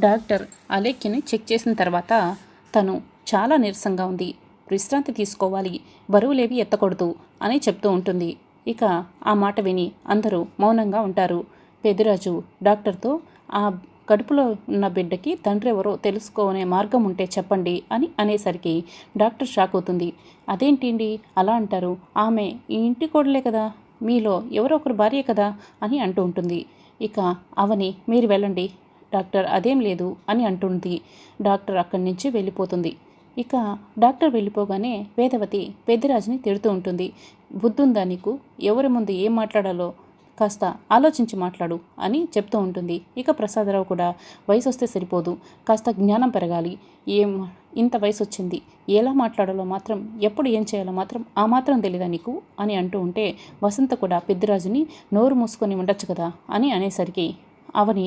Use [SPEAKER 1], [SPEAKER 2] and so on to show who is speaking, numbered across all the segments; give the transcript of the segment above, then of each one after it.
[SPEAKER 1] Doctor అలేఖ్యని check చేసిన తర్వాత తను చాలా నీరసంగా ఉంది. విశ్రాంతి తీసుకోవాలి. బరువులేవి ఎత్తకూడదు అని చెప్తూ ఉంటుంది. ఇక ఆ మాట విని అందరూ మౌనంగా ఉంటారు. పెదిరాజు డాక్టర్తో ఆ కడుపులో ఉన్న బిడ్డకి తండ్రి ఎవరో తెలుసుకోనే మార్గం ఉంటే చెప్పండి అని అనేసరికి డాక్టర్ షాక్ అవుతుంది. అదేంటిండి? అలా అంటారు. ఆమె ఈ ఇంటి కోడలే కదా. మీలో ఎవరో ఒకరు భార్య కదా అని అంటూ ఉంటుంది. ఇక అవని మీరు వెళ్ళండి. డాక్టర్ అదేం లేదు అని అంటుంది. డాక్టర్ అక్కడి నుంచి వెళ్ళిపోతుంది. ఇక డాక్టర్ వెళ్ళిపోగానే వేదవతి పెద్దిరాజుని తిడుతూ ఉంటుంది. బుద్ధుందా నీకు? ఎవరి ముందు ఏం మాట్లాడాలో? కాస్త ఆలోచించి మాట్లాడు అని చెప్తూ ఉంటుంది. ఇక ప్రసాదరావు కూడా వయసు వస్తే సరిపోదు. కాస్త జ్ఞానం పెరగాలి. ఏం? ఇంత వయసు వచ్చింది ఎలా మాట్లాడాలో మాత్రం ఎప్పుడు ఏం చేయాలో మాత్రం ఆ మాత్రం తెలియదా నీకు అని అంటూ ఉంటే వసంత కూడా పెద్దిరాజుని నోరు మూసుకొని ఉండొచ్చు కదా అని అనేసరికి అవని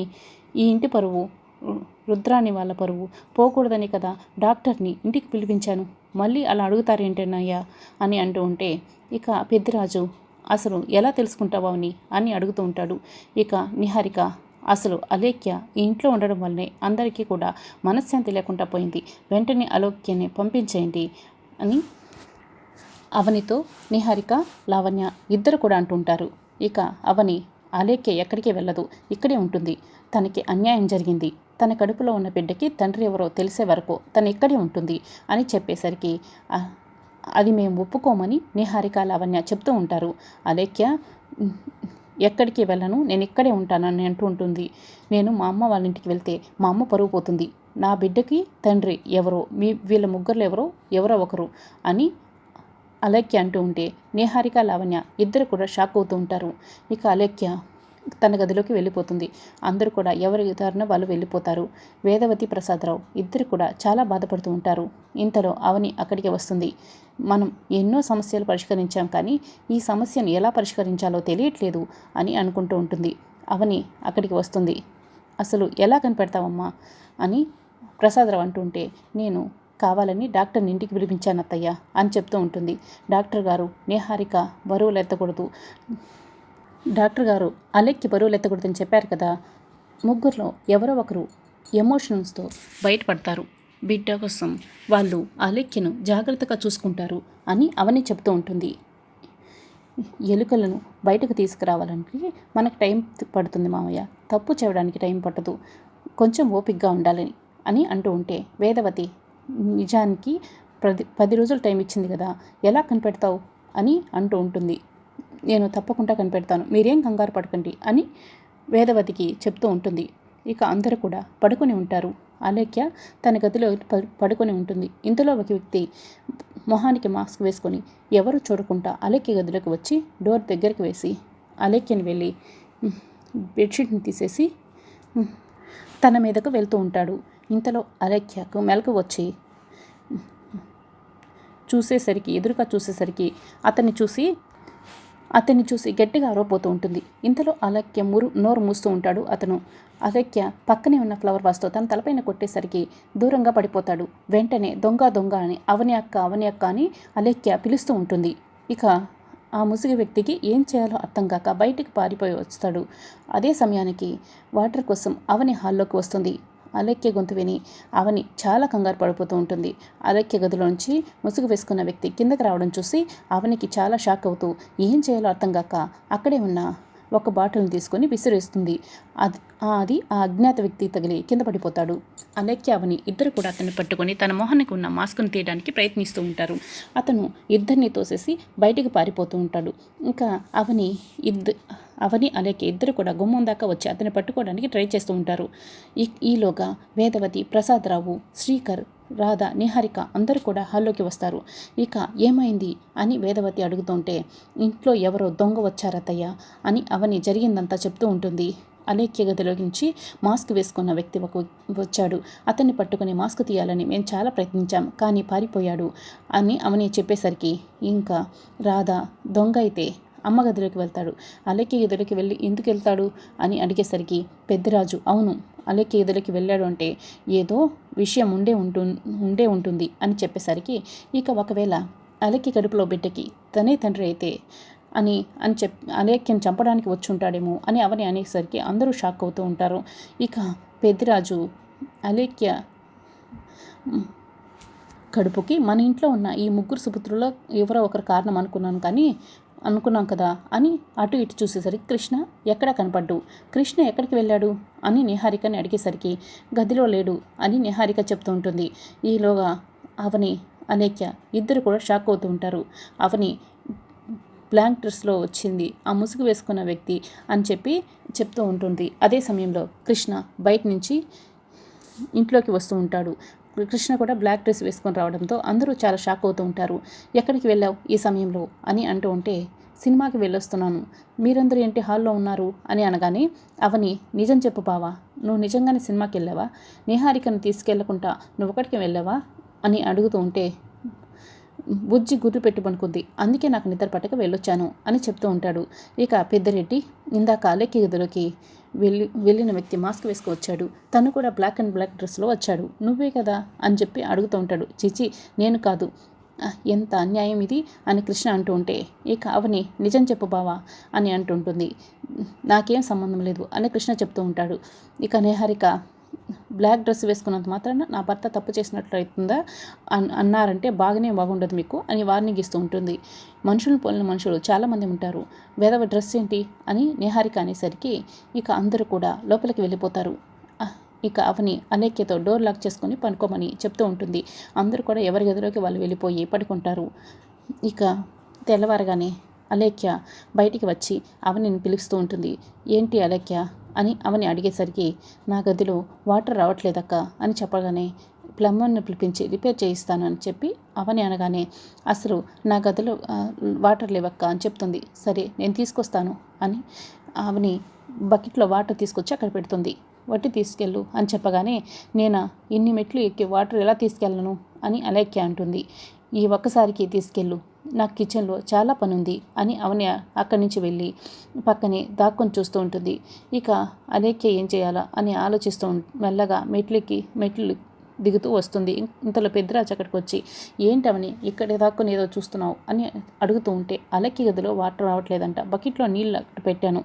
[SPEAKER 1] ఈ ఇంటి పరువు రుద్రాని వాళ్ళ పరువు. పోకూడదని కదా డాక్టర్ని ఇంటికి పిలిపించాను. మళ్ళీ అలా అడుగుతారేంటన్నయ్యా అని అంటూ ఉంటే ఇక పెద్దిరాజు అసలు ఎలా తెలుసుకుంటావా అని అని అడుగుతూ ఉంటాడు. ఇక నిహారిక అసలు అలేఖ్య ఈ ఇంట్లో ఉండడం వల్లనే అందరికీ కూడా మనశ్శాంతి లేకుండా పోయింది. వెంటనే అలోక్యని పంపించేయండి అని అవనితో నిహారిక లావణ్య ఇద్దరు కూడా అంటుంటారు ఇక అవని అలేఖ్య ఎక్కడికి వెళ్ళదు. ఇక్కడే ఉంటుంది. తనకి అన్యాయం జరిగింది. తన కడుపులో ఉన్న బిడ్డకి తండ్రి ఎవరో తెలిసే వరకు తను ఇక్కడే ఉంటుంది అని చెప్పేసరికి అది మేము ఒప్పుకోమని నిహారిక లావణ్య చెప్తూ ఉంటారు. అలేఖ్య ఎక్కడికి వెళ్ళను? నేను ఇక్కడే ఉంటానని అంటూ ఉంటుంది. నేను మా అమ్మ వాళ్ళ ఇంటికి వెళ్తే మా అమ్మ పరుగు పోతుంది. నా బిడ్డకి తండ్రి ఎవరో మీ వీళ్ళ ముగ్గురు ఎవరో ఎవరో ఒకరు అని అలేఖ్య అంటూ ఉంటే నిహారిక లావణ్య ఇద్దరు కూడా షాక్ అవుతూ ఉంటారు. ఇక అలేఖ్య తన గదిలోకి వెళ్ళిపోతుంది. అందరూ కూడా ఎవరి దారిన వాళ్ళు వెళ్ళిపోతారు. వేదవతి ప్రసాదరావు ఇద్దరు కూడా చాలా బాధపడుతూ ఉంటారు. ఇంతలో అవని అక్కడికి వస్తుంది. మనం ఎన్నో సమస్యలు పరిష్కరించాం కానీ ఈ సమస్యను ఎలా పరిష్కరించాలో తెలియట్లేదు అని అనుకుంటూ ఉంటుంది. అవని అక్కడికి వస్తుంది. అసలు ఎలా కనిపెడతావమ్మా? అని ప్రసాదరావు అంటుంటే నేను కావాలని డాక్టర్ని ఇంటికి పిలిపించాను అత్తయ్య అని చెప్తూ ఉంటుంది. డాక్టర్ గారు నిహారిక బరువులు ఎత్తకూడదు. డాక్టర్ గారు అలెక్కి బరువులు ఎత్తకూడదని చెప్పారు కదా. ముగ్గురులో ఎవరో ఒకరు ఎమోషన్స్తో బయటపడతారు. బిడ్డ కోసం వాళ్ళు అలెక్కిను జాగ్రత్తగా చూసుకుంటారు అని అవని చెప్తూ ఉంటుంది. ఎలుకలను బయటకు తీసుకురావాలంటే మనకు టైం పడుతుంది మామయ్య. తప్పు చేయడానికి టైం పట్టదు. కొంచెం ఓపిక్గా ఉండాలని అని అంటూ ఉంటే వేదవతి నిజానికి పది పది రోజులు టైం ఇచ్చింది కదా ఎలా కనిపెడతావు అని అంటూ ఉంటుంది. నేను తప్పకుండా కనిపెడతాను మీరేం కంగారు పడకండి అని వేదవతికి చెప్తూ ఉంటుంది. ఇక అందరూ కూడా పడుకొని ఉంటారు. అలేఖ్య తన గదిలో పడుకొని ఉంటుంది. ఇంతలో ఒక వ్యక్తి మొహానికి మాస్క్ వేసుకొని ఎవరు చూడకుండా అలేఖ్య గదిలోకి వచ్చి డోర్ దగ్గరికి వేసి అలేఖ్యని వెళ్ళి బెడ్షీట్ని తీసేసి తన మీదకు వెళ్తూ ఉంటాడు. ఇంతలో అలఖ్యకు మెలకు వచ్చి చూసేసరికి ఎదురుగా చూసేసరికి అతన్ని చూసి అతన్ని చూసి గట్టిగా ఆరోపోతూ ఉంటుంది. ఇంతలో అలక్య మురు నోరు మూస్తూ ఉంటాడు. అతను అలక్య పక్కనే ఉన్న ఫ్లవర్ వాస్తో తన తలపైన కొట్టేసరికి దూరంగా పడిపోతాడు. వెంటనే దొంగ దొంగ అని అవని అక్క అవని అక్క అని అలక్య పిలుస్తూ ఉంటుంది. ఇక ఆ ముసుగు వ్యక్తికి ఏం చేయాలో అర్థం కాక బయటికి పారిపోయి వస్తాడు. అదే సమయానికి వాటర్ కోసం అవని హాల్లోకి వస్తుంది. అలెక్య గొంతు విని అవని చాలా కంగారు పడిపోతూ ఉంటుంది. అలెక్య గదిలోంచి ముసుగు వేసుకున్న వ్యక్తి కిందకి రావడం చూసి అవనికి చాలా షాక్ అవుతూ ఏం చేయాలో అర్థం కాక అక్కడే ఉన్న ఒక బాటిల్ని తీసుకొని విసిరేస్తుంది. అది అది ఆ అజ్ఞాత వ్యక్తి తగిలి కింద పడిపోతాడు. అలెక్య అవని ఇద్దరు కూడా అతన్ని పట్టుకొని తన మొహానికి ఉన్న మాస్క్ను తీయడానికి ప్రయత్నిస్తూ ఉంటారు. అతను ఇద్దరిని తోసేసి బయటికి పారిపోతూ ఉంటాడు. ఇంకా అవని ఇద్ద అవని అలాగే ఇద్దరు కూడా గుమ్మం దాకా వచ్చి అతన్ని పట్టుకోవడానికి ట్రై చేస్తూ ఉంటారు. ఈ ఈలోగా వేదవతి ప్రసాదరావు శ్రీకర్ రాధ నిహారిక అందరూ కూడా హాల్లోకి వస్తారు. ఇక ఏమైంది అని వేదవతి అడుగుతుంటే ఇంట్లో ఎవరో దొంగ వచ్చారతయ్య అని అవని జరిగిందంతా చెప్తూ ఉంటుంది. అలేఖ్య గదిలో నుంచి మాస్క్ వేసుకున్న వ్యక్తి ఒక వచ్చాడు. అతన్ని పట్టుకుని మాస్క్ తీయాలని మేము చాలా ప్రయత్నించాం కానీ పారిపోయాడు అని అవని చెప్పేసరికి ఇంకా రాధ దొంగ అయితే అమ్మ గదిలోకి వెళ్తాడు. అలెక్కి గదిలోకి వెళ్ళి ఎందుకు వెళ్తాడు? అని అడిగేసరికి పెద్దరాజు అవును అలెక్కి గదిలోకి వెళ్ళాడు అంటే ఏదో విషయం ఉండే ఉంటు ఉండే ఉంటుంది అని చెప్పేసరికి ఇక ఒకవేళ అలెక్కి కడుపులో బిడ్డకి తనే తండ్రి అయితే అని అని చెప్ అలేఖ్యను చంపడానికి వచ్చి ఉంటాడేమో అని అవని అనేసరికి అందరూ షాక్ అవుతూ ఉంటారు. ఇక పెద్దిరాజు అలేఖ్య కడుపుకి మన ఇంట్లో ఉన్న ఈ ముగ్గురు సుపుత్రుల ఎవరో ఒకరు కారణం అనుకున్నాను కానీ అనుకున్నాం కదా అని అటు ఇటు చూసేసరికి కృష్ణ ఎక్కడ కనపడ్డు? కృష్ణ ఎక్కడికి వెళ్ళాడు? అని నిహారికని అడిగేసరికి గదిలో లేడు అని నిహారిక చెప్తూ ఉంటుంది. ఈలోగా అవని అనేక్య ఇద్దరు కూడా షాక్ అవుతూ ఉంటారు. అవని బ్లాంక్ డ్రెస్లో వచ్చింది. ఆ ముసుగు వేసుకున్న వ్యక్తి అని చెప్పి చెప్తూ ఉంటుంది. అదే సమయంలో కృష్ణ బయట నుంచి ఇంట్లోకి వస్తూ ఉంటాడు. కృష్ణ కూడా బ్లాక్ డ్రెస్ వేసుకొని రావడంతో అందరూ చాలా షాక్ అవుతూ ఉంటారు. ఎక్కడికి వెళ్ళావు ఈ సమయంలో? అని అంటూ ఉంటే సినిమాకి వెళ్ళొస్తున్నాను. మీరందరూ ఏంటి హాల్లో ఉన్నారు? అని అనగానే అవని నిజం చెప్పు బావా నువ్వు నిజంగానే సినిమాకి వెళ్ళావా? నిహారికను తీసుకెళ్ళకుండా నువ్వు ఒకటికి వెళ్ళావా? అని అడుగుతూ ఉంటే బుజ్జి గుర్రు పెట్టి పనుకుంది అందుకే నాకు నిద్ర పట్టక వెళ్ళొచ్చాను అని చెప్తూ ఉంటాడు. ఇక పెద్దరెడ్డి ఇందాక అలెక్కి గదిలోకి వెళ్ళి వెళ్ళిన వ్యక్తి మాస్క్ వేసుకు వచ్చాడు. తను కూడా బ్లాక్ అండ్ బ్లాక్ డ్రెస్లో వచ్చాడు. నువ్వే కదా? అని చెప్పి అడుగుతూ ఉంటాడు. చిచి నేను కాదు. ఎంత అన్యాయం ఇది? అని కృష్ణ అంటూ ఉంటే ఇక అవని నిజం చెప్పు బావా అని అంటుంటుంది నాకేం సంబంధం లేదు అని కృష్ణ చెప్తూ ఉంటాడు. ఇక నేహారిక బ్లాక్ డ్రెస్ వేసుకున్నంత మాత్రాన నా భర్త తప్పు చేసినట్లు అవుతుందా అన్నారంటే బాగానే బాగుండదు మీకు అని వార్నింగ్ ఇస్తూ ఉంటుంది. మనుషులను పోలిన మనుషులు చాలామంది ఉంటారు. వేదవ డ్రెస్ ఏంటి? అని నిహారిక అనేసరికి ఇక అందరూ కూడా లోపలికి వెళ్ళిపోతారు. ఇక అవని అనేక్యతో డోర్ లాక్ చేసుకొని పనుకోమని చెప్తూ ఉంటుంది. అందరూ కూడా ఎవరి గదిలోకి వాళ్ళు వెళ్ళిపోయి పడుకుంటారు. ఇక తెల్లవారగానే అలేఖ్య బయటికి వచ్చి అవనిని పిలుస్తూ ఉంటుంది. ఏంటి అలేఖ్య? అని అవని అడిగేసరికి నా గదిలో వాటర్ రావట్లేదక్క అని చెప్పగానే ప్లంబర్ని పిలిపించి రిపేర్ చేయిస్తాను అని చెప్పి అవని అనగానే అసలు నా గదిలో వాటర్ లేవక్క అని చెప్తుంది. సరే నేను తీసుకొస్తాను అని అవని బకెట్లో వాటర్ తీసుకొచ్చి అక్కడ పెడుతుంది. వట్టి తీసుకెళ్ళు అని చెప్పగానే నేను? ఇన్ని మెట్లు ఎక్కి వాటర్ ఎలా తీసుకెళ్ళను? అని అలేఖ్య అంటుంది. ఈ ఒక్కసారికి తీసుకెళ్ళు నాకు కిచెన్లో చాలా పని ఉంది అని అవని అక్కడి నుంచి వెళ్ళి పక్కనే దాక్కొని చూస్తూ ఉంటుంది. ఇక అలేఖ్య ఏం చేయాలా అని ఆలోచిస్తూ మెల్లగా మెట్లెక్కి మెట్లు దిగుతూ వస్తుంది. ఇంతలో పెద్దరాజు అక్కడికి వచ్చి ఏంటవని ఇక్కడ దాక్కుని ఏదో చూస్తున్నావు? అని అడుగుతూ ఉంటే అలక్కి గదిలో వాటర్ రావట్లేదంట. బకెట్లో నీళ్ళు అక్కడ పెట్టాను.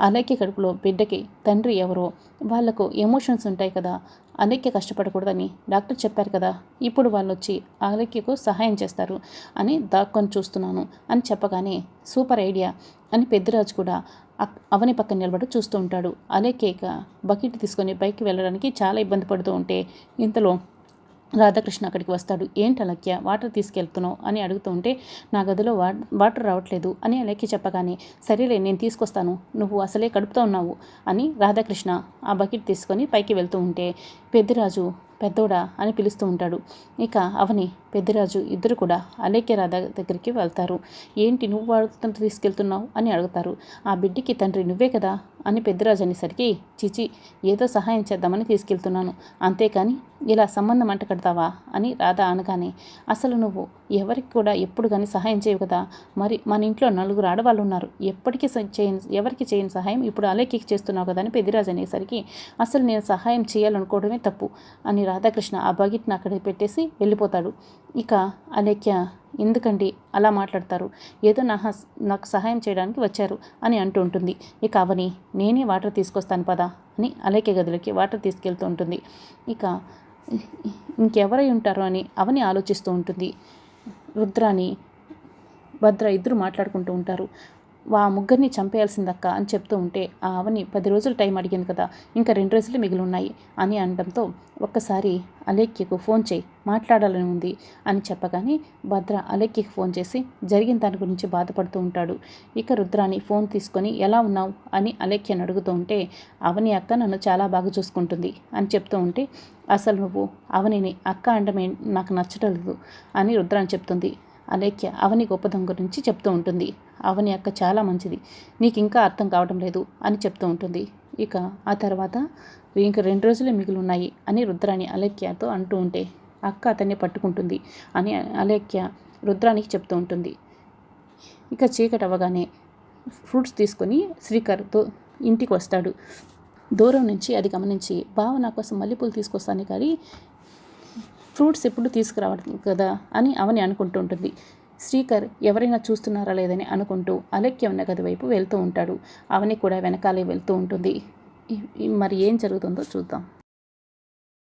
[SPEAKER 1] అలకి కడుపులో బిడ్డకి తండ్రి ఎవరో వాళ్ళకు ఎమోషన్స్ ఉంటాయి కదా అలెక్కి కష్టపడకూడదని డాక్టర్ చెప్పారు కదా ఇప్పుడు వాళ్ళు వచ్చి అలెక్యకు సహాయం చేస్తారు అని దాక్కొని చూస్తున్నాను అని చెప్పగానే సూపర్ ఐడియా అని పెద్దరాజు కూడా అవని పక్కన నిలబడి చూస్తూ ఉంటాడు. అలేకేక బకెట్ తీసుకొని పైకి వెళ్ళడానికి చాలా ఇబ్బంది పడుతూ ఉంటే ఇంతలో రాధాకృష్ణ అక్కడికి వస్తాడు. ఏంటి అలక్య వాటర్ తీసుకెళ్తున్నావు? అని అడుగుతూ ఉంటే నా గదిలో వాటర్ రావట్లేదు అని అలక్య చెప్పగానే సరేలే నేను తీసుకొస్తాను. నువ్వు అసలే కడుపుతో ఉన్నావు అని రాధాకృష్ణ ఆ బకెట్ తీసుకొని పైకి వెళ్తూ ఉంటే పెద్దిరాజు పెద్దోడా అని పిలుస్తూ ఉంటాడు. ఇక అవని పెద్దిరాజు ఇద్దరు కూడా అలేఖ్య రాధ దగ్గరికి వెళ్తారు. ఏంటి నువ్వు వాడుతుంట తీసుకెళ్తున్నావు అని అడుగుతారు. ఆ బిడ్డకి తండ్రి నువ్వే కదా అని పెద్దరాజు అనేసరికి చిచి ఏదో సహాయం చేద్దామని తీసుకెళ్తున్నాను. అంతేకాని ఇలా సంబంధం అంట కడతావా అని రాధ అనగానే అసలు నువ్వు ఎవరికి కూడా ఎప్పుడు కానీ సహాయం చేయవు కదా. మరి మన ఇంట్లో నలుగురు ఆడవాళ్ళు ఉన్నారు. ఎప్పటికీ చేయని ఎవరికి చేయని సహాయం ఇప్పుడు అలేఖ్యకి చేస్తున్నావు కదా అని పెద్దిరాజు అనేసరికి అసలు నేను సహాయం చేయాలనుకోవడమే తప్పు అని రాధాకృష్ణ ఆ బకెట్ని అక్కడ పెట్టేసి వెళ్ళిపోతాడు. ఇక అలేఖ్య ఎందుకండి అలా మాట్లాడతారు? ఏదో నా నాకు సహాయం చేయడానికి వచ్చారు అని అంటూ ఉంటుంది. ఇక అవని నేనే వాటర్ తీసుకొస్తాను పదా అని అలేఖ్య గదిలోకి వాటర్ తీసుకెళ్తూ ఉంటుంది. ఇక ఇంకెవరై ఉంటారో అని అవని ఆలోచిస్తూ ఉంటుంది. రుద్రాని భద్ర ఇద్దరు మాట్లాడుకుంటూ ఉంటారు. వా ముగ్గురిని చంపేయాల్సిందక్క అని చెప్తూ ఉంటే ఆ అవని పది రోజులు టైం అడిగింది కదా ఇంకా రెండు రోజులు మిగిలి ఉన్నాయి అని అనడంతో ఒక్కసారి అలేఖ్యకు ఫోన్ చేయి మాట్లాడాలని ఉంది అని చెప్పగానే భద్ర అలేఖ్యకు ఫోన్ చేసి జరిగిన దాని గురించి బాధపడుతూ ఉంటాడు. ఇక రుద్రాని ఫోన్ తీసుకొని ఎలా ఉన్నావు? అని అలేఖ్యను అడుగుతూ ఉంటే అవని అక్క నన్ను చాలా బాగా చూసుకుంటుంది అని చెప్తూ ఉంటే అసలు నువ్వు అవనిని అక్క అండమే నాకు నచ్చటలేదు అని రుద్రాని చెప్తుంది. అలేఖ్య అవని గొప్పదం గురించి చెప్తూ ఉంటుంది. అవని అక్క చాలా మంచిది. నీకు ఇంకా అర్థం కావడం లేదు అని చెప్తూ ఉంటుంది. ఇక ఆ తర్వాత ఇంక రెండు రోజులే మిగిలిన్నాయి అని రుద్రాణి అలేఖ్యతో అంటూ ఉంటే అక్క అతన్ని పట్టుకుంటుంది అని అలేఖ్య రుద్రానికి చెప్తూ ఉంటుంది. ఇక చీకటి అవ్వగానే ఫ్రూట్స్ తీసుకొని శ్రీకర్తో ఇంటికి వస్తాడు. దూరం నుంచి అది గమనించి బావ నా కోసం మల్లెపూలు తీసుకొస్తాను కానీ ఫ్రూట్స్ ఎప్పుడు తీసుకురావడం కదా అని అవని అనుకుంటూ ఉంటుంది. శ్రీకర్ ఎవరైనా చూస్తున్నారా లేదని అనుకుంటూ అలెక్య ఉన్న గది వైపు వెళ్తూ ఉంటాడు. అవని కూడా వెనకాలే వెళ్తూ ఉంటుంది. మరి ఏం జరుగుతుందో చూద్దాం.